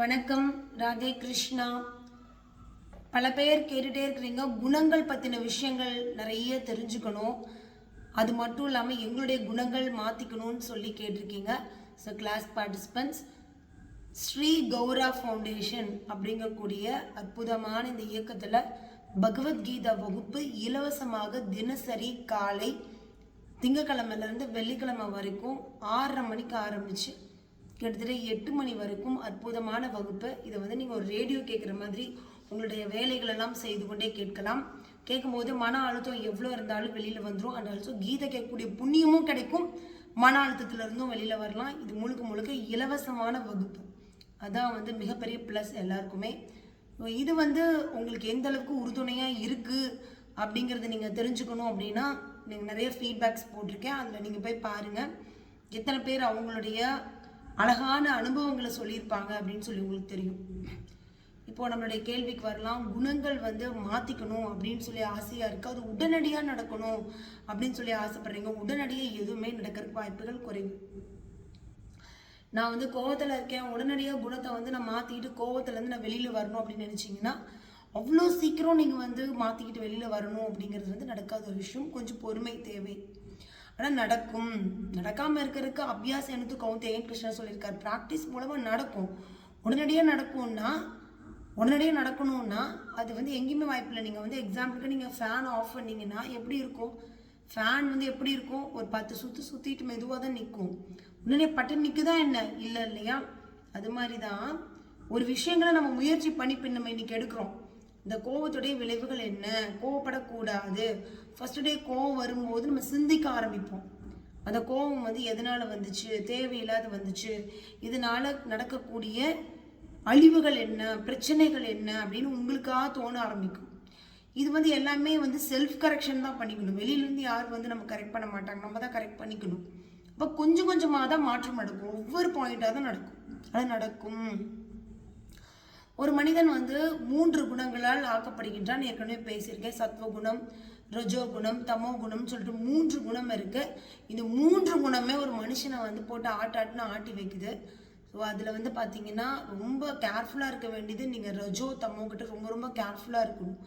வணக்கம் ராதே கிருஷ்ணா. பல பேர் கேட்டுட்டே இருக்கிறீங்க. குணங்கள் பற்றின விஷயங்கள் நிறைய தெரிஞ்சுக்கணும். அது மட்டும் இல்லாமல் எங்களுடைய குணங்கள் மாற்றிக்கணும்னு சொல்லி கேட்டிருக்கீங்க. So class participants Sri Gowra foundation அப்படிங்கக்கூடிய அற்புதமான இந்த இயக்கத்தில் பகவத்கீதா வகுப்பு இலவசமாக தினசரி காலை திங்கக்கிழமையிலேருந்து வெள்ளிக்கிழமை வரைக்கும் ஆறரை மணிக்கு ஆரம்பிச்சு கிட்டத்தட்ட எட்டு மணி வரைக்கும் அற்புதமான வகுப்பு. இதை வந்து நீங்கள் ஒரு ரேடியோ கேட்குற மாதிரி உங்களுடைய வேலைகளெல்லாம் செய்து கொண்டே கேட்கலாம். கேட்கும்போது மன அழுத்தம் எவ்வளோ இருந்தாலும் வெளியில் வந்துடும் அண்ட் ஆல்சோ கீதை கேட்கக்கூடிய புண்ணியமும் கிடைக்கும். மன அழுத்தத்துல இருந்தும் வெளியில் வரலாம். இது முழுக்க முழுக்க இலவசமான வகுப்பு. அதான் வந்து மிகப்பெரிய ப்ளஸ் எல்லாருக்குமே. இது வந்து உங்களுக்கு எந்த அளவுக்கு உறுதுணையாக இருக்குது அப்படிங்கிறத நீங்கள் தெரிஞ்சுக்கணும் அப்படின்னா நீங்கள் நிறைய ஃபீட்பேக்ஸ் போட்டிருக்கேன். அதில் நீங்கள் போய் பாருங்கள் எத்தனை பேர் அவங்களுடைய அழகான அனுபவங்களை சொல்லியிருப்பாங்க அப்படின்னு சொல்லி உங்களுக்கு தெரியும். இப்போ நம்மளுடைய கேள்விக்கு வரலாம் குணங்கள் வந்து மாற்றிக்கணும் அப்படின்னு சொல்லி ஆசையாக இருக்குது அது உடனடியாக நடக்கணும் அப்படின்னு சொல்லி ஆசைப்படுறீங்க. உடனடியாக எதுவுமே நடக்கிறதுக்கு வாய்ப்புகள் குறைவு. நான் வந்து கோவத்தில் இருக்கேன். உடனடியாக குணத்தை வந்து நான் மாற்றிக்கிட்டு கோவத்துலேருந்து நான் வெளியில் வரணும் அப்படின்னு நினச்சிங்கன்னா அவ்வளோ சீக்கிரம் நீங்கள் வந்து மாற்றிக்கிட்டு வெளியில் வரணும் அப்படிங்கிறது வந்து நடக்காத ஒரு விஷயம். கொஞ்சம் பொறுமை தேவை. ஆனால் நடக்கும். நடக்காமல் இருக்கிறதுக்கு அபியாசம் எனக்கு கௌந்தேயன் கிருஷ்ணன் சொல்லியிருக்கார். ப்ராக்டிஸ் மூலமாக நடக்கும். உடனடியாக நடக்கும்னா உடனடியாக நடக்கணும்னா அது வந்து எங்கேயுமே வாய்ப்பில்லை நீங்கள் வந்து எக்ஸாம்பிளுக்கு நீங்கள் ஃபேன் ஆஃப் பண்ணிங்கன்னா எப்படி இருக்கும்? ஃபேன் வந்து எப்படி இருக்கும்? ஒரு பத்து சுற்று சுற்றிட்டு மெதுவாக தான் நிற்கும் உடனே பட்டன் நிற்குதா என்ன? இல்லை இல்லையா? அது மாதிரி தான் ஒரு விஷயங்களை நம்ம முயற்சி பண்ணி பின் நம்ம இன்னைக்கு எடுக்கிறோம். இந்த கோவத்துடைய விளைவுகள் என்ன? கோவப்படக்கூடாது ஃபர்ஸ்ட் டே கோவம் வரும்போது நம்ம சிந்திக்க ஆரம்பிப்போம். அந்த கோவம் வந்து எதனால் வந்துச்சு? தேவையில்லாத வந்துச்சு. இதனால் நடக்கக்கூடிய அழிவுகள் என்ன? பிரச்சனைகள் என்ன? அப்படின்னு உங்களுக்காக தோண ஆரம்பிக்கும். இது வந்து எல்லாமே வந்து செல்ஃப் கரெக்ஷன் தான் பண்ணிக்கணும். வெளியிலேருந்து யாரும் வந்து நம்ம கரெக்ட் பண்ண மாட்டாங்க நம்ம தான் கரெக்ட் பண்ணிக்கணும். அப்போ கொஞ்சம் கொஞ்சமாக தான் மாற்றம் நடக்கும். ஒவ்வொரு பாயிண்ட்டாக தான் நடக்கும். அது நடக்கும். ஒரு மனிதன் வந்து மூன்று குணங்களால் ஆக்கப்படுகின்றான். ஏற்கனவே பேசியிருக்கேன். சத்வகுணம் ரஜோகுணம் தமோ குணம்னு சொல்லிட்டு மூன்று குணம் இருக்குது இந்த மூன்று குணமே ஒரு மனுஷனை வந்து போட்டு ஆட்டாட்டுன்னு ஆட்டி வைக்குது. ஸோ அதில் வந்து பார்த்தீங்கன்னா ரொம்ப கேர்ஃபுல்லாக இருக்க வேண்டியது நீங்கள் ரஜோ தமோ கிட்ட ரொம்ப ரொம்ப கேர்ஃபுல்லாக இருக்கணும்.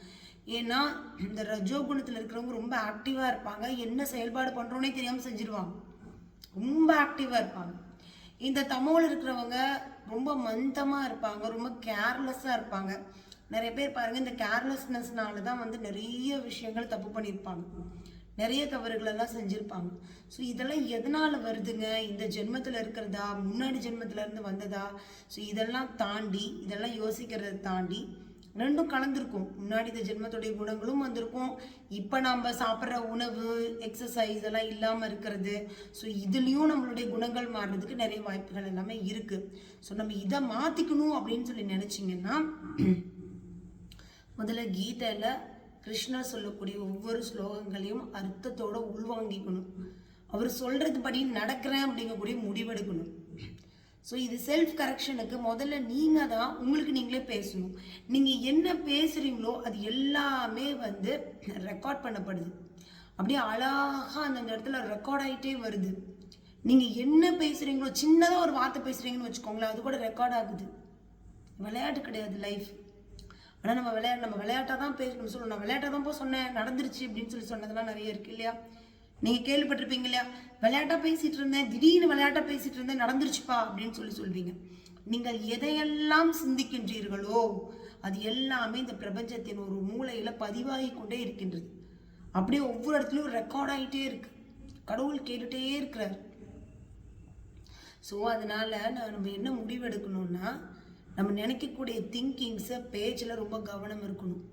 ஏன்னா இந்த ரஜோ குணத்தில் இருக்கிறவங்க ரொம்ப ஆக்டிவாக இருப்பாங்க. என்ன செயல்பாடு பண்ணுறோன்னே தெரியாமல் செஞ்சிருவாங்க. ரொம்ப ஆக்டிவாக இருப்பாங்க. இந்த தமோவில் இருக்கிறவங்க ரொம்ப மந்தமாக இருப்பாங்க ரொம்ப கேர்லெஸ்ஸாக இருப்பாங்க. நிறைய பேர் பாருங்கள் இந்த கேர்லெஸ்னஸ்னால தான் வந்து நிறைய விஷயங்கள் தப்பு பண்ணியிருப்பாங்க. நிறைய தவறுகளெல்லாம் செஞ்சுருப்பாங்க. ஸோ இதெல்லாம் எதனால் வருதுங்க? இந்த ஜென்மத்தில் இருக்கிறதா? முன்னாடி ஜென்மத்திலேருந்து வந்ததா? ஸோ இதெல்லாம் தாண்டி இதெல்லாம் யோசிக்கிறத தாண்டி ரெண்டும் கலந்துருக்கும். முன்னாடி இந்த ஜென்மத்துடைய குணங்களும் வந்திருக்கும். இப்போ நம்ம சாப்பிட்ற உணவு எக்ஸசைஸ் எல்லாம் இல்லாமல் இருக்கிறது. ஸோ இதுலேயும் நம்மளுடைய குணங்கள் மாறுறதுக்கு நிறைய வாய்ப்புகள் எல்லாமே இருக்குது ஸோ நம்ம இதை மாற்றிக்கணும் அப்படின்னு சொல்லி நினச்சிங்கன்னா முதல்ல கீதையில் கிருஷ்ணர் சொல்லக்கூடிய ஒவ்வொரு ஸ்லோகங்களையும் அர்த்தத்தோடு உள்வாங்கிக்கணும். அவர் சொல்கிறது படி நடக்கிறேன் அப்படிங்கக்கூடிய முடிவெடுக்கணும். ஸோ இது செல்ஃப் கரெக்ஷனுக்கு முதல்ல நீங்கள் தான் உங்களுக்கு நீங்களே பேசணும். நீங்கள் என்ன பேசுகிறீங்களோ அது எல்லாமே வந்து ரெக்கார்ட் பண்ணப்படுது. அப்படியே அழகாக அந்த இடத்துல ரெக்கார்ட் ஆகிட்டே வருது. நீங்கள் என்ன பேசுகிறீங்களோ சின்னதாக ஒரு வார்த்தை பேசுகிறீங்கன்னு வச்சுக்கோங்களேன் அது கூட ரெக்கார்ட் ஆகுது. விளையாட்டு கிடையாது லைஃப் ஆனால் நம்ம விளையாட் நம்ம விளையாட்டாக தான் பேசணும். சொல்லணும் நான் விளையாட்டாக தான் போய் சொன்னேன் நடந்துருச்சு அப்படின்னு சொல்லி சொன்னதெல்லாம் நிறைய இருக்குது இல்லையா? நீங்கள் கேள்விப்பட்டிருப்பீங்க இல்லையா விளையாட்டாக பேசிகிட்டு இருந்தேன் திடீர்னு விளையாட்டாக பேசிகிட்டு இருந்தேன் நடந்துருச்சுப்பா அப்படின்னு சொல்லி சொல்வீங்க. நீங்கள் எதையெல்லாம் சிந்திக்கின்றீர்களோ அது எல்லாமே இந்த பிரபஞ்சத்தின் ஒரு மூலையில் பதிவாகி கொண்டே இருக்கின்றது. அப்படியே ஒவ்வொரு இடத்துலையும் ரெக்கார்ட் ஆகிட்டே இருக்கு. கடவுள் கேட்டுட்டே இருக்கிறார். ஸோ அதனால் நான் நம்ம என்ன முடிவெடுக்கணும்னா நம்ம நினைக்கக்கூடிய திங்கிங்ஸை பேச்சில் ரொம்ப கவனம் இருக்கணும்.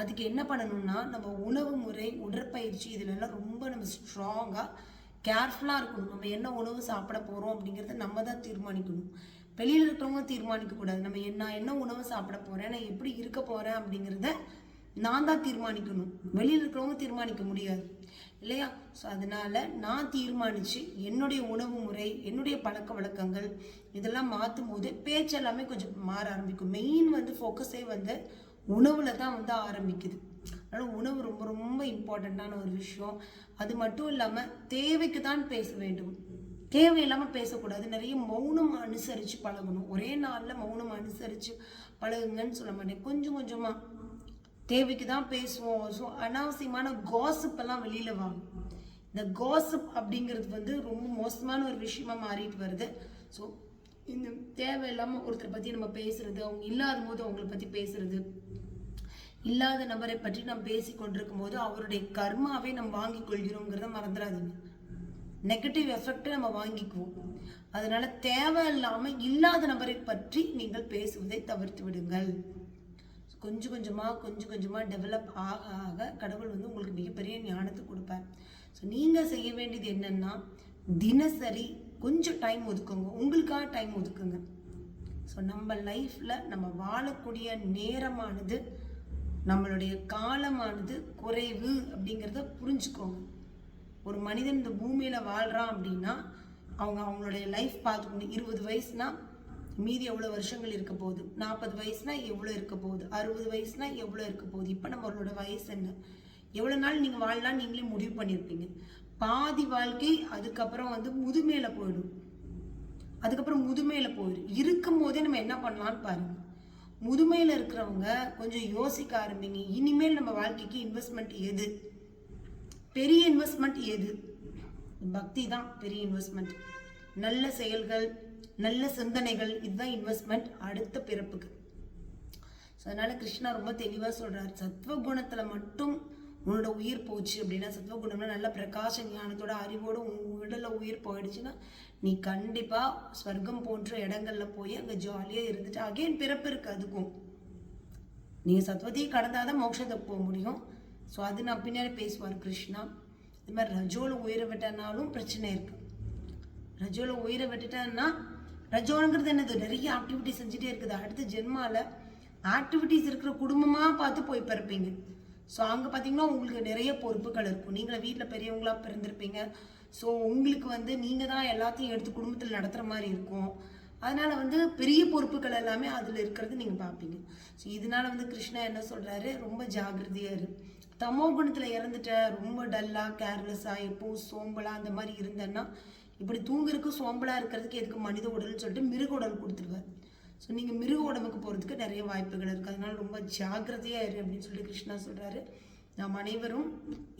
அதுக்கு என்ன பண்ணணும்னா நம்ம உணவு முறை உடற்பயிற்சி இதுலெல்லாம் ரொம்ப நம்ம ஸ்ட்ராங்காக கேர்ஃபுல்லாக இருக்கணும். நம்ம என்ன உணவு சாப்பிட போகிறோம் அப்படிங்கிறத நம்ம தான் தீர்மானிக்கணும். வெளியில் இருக்கிறவங்க தீர்மானிக்கக்கூடாது நம்ம என்ன என்ன உணவு சாப்பிட போகிறேன் நான் எப்படி இருக்க போகிறேன் அப்படிங்கிறத நான் தான் தீர்மானிக்கணும். வெளியில் இருக்கிறவங்க தீர்மானிக்க முடியாது. இல்லையா? ஸோ அதனால் நான் தீர்மானித்து என்னுடைய உணவு முறை என்னுடைய பழக்க வழக்கங்கள் இதெல்லாம் மாற்றும் போது பேச்செல்லாமே கொஞ்சம் மாற ஆரம்பிக்கும். மெயின் வந்து ஃபோக்கஸே வந்து உணவில் தான் வந்து ஆரம்பிக்குது. அதனால் உணவு ரொம்ப ரொம்ப இம்பார்ட்டண்ட்டான ஒரு விஷயம். அது மட்டும் இல்லாமல் தேவைக்கு தான் பேச வேண்டும். தேவையில்லாமல் பேசக்கூடாது. நிறைய மௌனம் அனுசரித்து பழகணும். ஒரே நாளில் மௌனம் அனுசரித்து பழகுங்கன்னு சொல்ல மாட்டேன். கொஞ்சம் கொஞ்சமாக தேவைக்கு தான் பேசுவோம். ஸோ அனாவசியமான gossip வெளியில் வாங்க. இந்த காசப் அப்படிங்கிறது வந்து ரொம்ப மோசமான ஒரு விஷயமா மாறிட்டு வருது. ஸோ இந்த தேவையில்லாமல் ஒருத்தரை பற்றி நம்ம பேசுறது அவங்க இல்லாத போது அவங்கள பற்றி பேசுறது இல்லாத நபரை பற்றி நாம் பேசி கொண்டிருக்கும் போது அவருடைய கர்மாவே நம்ம வாங்கி கொள்கிறோங்கிறத மறந்துடாதீங்க. நெகட்டிவ் எஃபெக்டை நம்ம வாங்கிக்குவோம். அதனால தேவையில்லாமல் இல்லாத நபரை பற்றி நீங்கள் பேசுவதை தவிர்த்து விடுங்கள். கொஞ்சம் கொஞ்சமாக கொஞ்சம் கொஞ்சமாக டெவலப் ஆக ஆக கடவுள் வந்து உங்களுக்கு மிகப்பெரிய ஞானத்தை கொடுப்பார். ஸோ நீங்கள் செய்ய வேண்டியது என்னென்னா தினசரி கொஞ்சம் டைம் ஒதுக்குங்க. உங்களுக்காக டைம் ஒதுக்குங்க. ஸோ நம்ம லைஃப்பில் நம்ம வாழக்கூடிய நேரமானது நம்மளுடைய காலமானது குறைவு அப்படிங்கிறத புரிஞ்சுக்கோங்க. ஒரு மனிதன் இந்த பூமியில் வாழ்கிறான் அப்படின்னா அவங்க அவங்களுடைய லைஃப் பார்த்துக்கணும். இருபது வயசுனா மீதி எவ்வளோ வருஷங்கள் இருக்க போகுது? நாற்பது வயசுனா எவ்வளோ இருக்க போகுது? அறுபது வயசுனா எவ்வளோ இருக்க போகுது? இப்போ நம்மளோட வயசு என்ன? எவ்வளோ நாள் நீங்கள் வாழலாம் நீங்களே முடிவு பண்ணியிருப்பீங்க. பாதி வாழ்க்கை அதுக்கப்புறம் வந்து முதுமையில் போயிடும். அதுக்கப்புறம் முதுமையில் போயிடும். இருக்கும் போதே நம்ம என்ன பண்ணலாம்னு பாருங்க. முதுமையில் இருக்கிறவங்க கொஞ்சம் யோசிக்க ஆரம்பிங்க. இனிமேல் நம்ம வாழ்க்கைக்கு இன்வெஸ்ட்மெண்ட் எது? பெரிய இன்வெஸ்ட்மெண்ட் எது? பக்தி தான் பெரிய இன்வெஸ்ட்மெண்ட் நல்ல செயல்கள் நல்ல சிந்தனைகள் இதுதான் இன்வெஸ்ட்மெண்ட் அடுத்த பிறப்புக்கு. ஸோ அதனால கிருஷ்ணா ரொம்ப தெளிவாக சொல்றார். சத்வகுணத்தில் மட்டும் உன்னோட உயிர் போச்சு அப்படின்னா சத்வகுணம்னா நல்ல பிரகாச ஞானத்தோட அறிவோடு உன் உடலில் உயிர் போயிடுச்சுன்னா நீ கண்டிப்பாக ஸ்வர்க்கம் போன்ற இடங்கள்ல போய் அங்கே ஜாலியாக இருந்துட்டு அகைன் பிறப்பு இருக்கு அதுக்கும். நீங்கள் சத்வதியை கடந்தால் தான் மோட்சத்துக்கு போக முடியும். ஸோ அது நான் பின்னாடி பேசுவார் கிருஷ்ணா. இது மாதிரி ரஜோவில் உயிரை விட்டனாலும் பிரச்சனை இருக்கு. ரஜோவில் உயிரை விட்டுட்டேன்னா ரஜோங்கிறது என்னது? நிறைய ஆக்டிவிட்டி செஞ்சுட்டே இருக்குது. அடுத்த ஜென்மாவில் ஆக்டிவிட்டிஸ் இருக்கிற குடும்பமாக பார்த்து போய் பிறப்பீங்க. ஸோ அங்கே பார்த்தீங்கன்னா உங்களுக்கு நிறைய பொறுப்புகள் இருக்கும். நீங்கள் வீட்டில் பெரியவங்களாக பிறந்திருப்பீங்க. ஸோ உங்களுக்கு வந்து நீங்கள் தான் எல்லாத்தையும் எடுத்து குடும்பத்தில் நடத்துகிற மாதிரி இருக்கும். அதனால் வந்து பெரிய பொறுப்புகள் எல்லாமே அதில் இருக்கிறது நீங்கள் பார்ப்பீங்க ஸோ இதனால் வந்து கிருஷ்ணா என்ன சொல்கிறாரு ரொம்ப ஜாகிரதையாக இரு. தமோ குணத்தில் இறந்துட்ட ரொம்ப டல்லாக கேர்லெஸ்ஸாக எப்பவும் சோம்பலாக அந்த மாதிரி இருந்தேன்னா இப்படி தூங்குறதுக்கு சோம்பலாக இருக்கிறதுக்கு எதுக்கு மனித உடல்னு சொல்லிட்டு மிருக உடல் கொடுத்துருவார். ஸோ நீங்கள் மிருக உடம்புக்கு போகிறதுக்கு நிறைய வாய்ப்புகள் இருக்குது அதனால் ரொம்ப ஜாக்கிரதையாக இரு அப்படின்னு சொல்லி கிருஷ்ணா சொல்கிறாரு நாம் அனைவரும்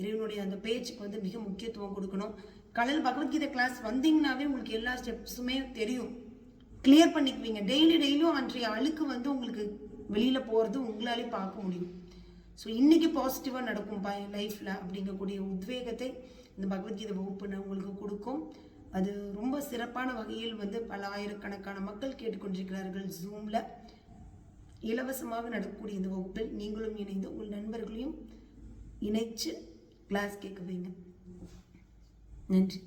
இறைவனுடைய அந்த பேச்சுக்கு வந்து மிக முக்கியத்துவம் கொடுக்கணும். காலையில் பகவத்கீதை கிளாஸ் வந்தீங்கன்னாவே உங்களுக்கு எல்லா ஸ்டெப்ஸுமே தெரியும். கிளியர் பண்ணிக்குவீங்க. டெய்லி டெய்லியும் அன்றைய அழுக்கு வந்து உங்களுக்கு வெளியில் போகிறது உங்களாலே பார்க்க முடியும். ஸோ இன்னைக்கு பாசிட்டிவாக நடக்கும் பா லைஃப்பில் அப்படிங்கக்கூடிய உத்வேகத்தை இந்த பகவத்கீதை வகுப்பு உங்களுக்கு கொடுக்கும். அது ரொம்ப சிறப்பான வகையில் வந்து பல ஆயிரக்கணக்கான மக்கள் கேட்டுக்கொண்டிருக்கிறார்கள் ஜூமில் இலவசமாக நடக்கக்கூடிய இந்த வகுப்பில் நீங்களும் இணைந்து உங்கள் நண்பர்களையும் இணைச்சு கிளாஸ் கேட்க வைங்க நன்றி.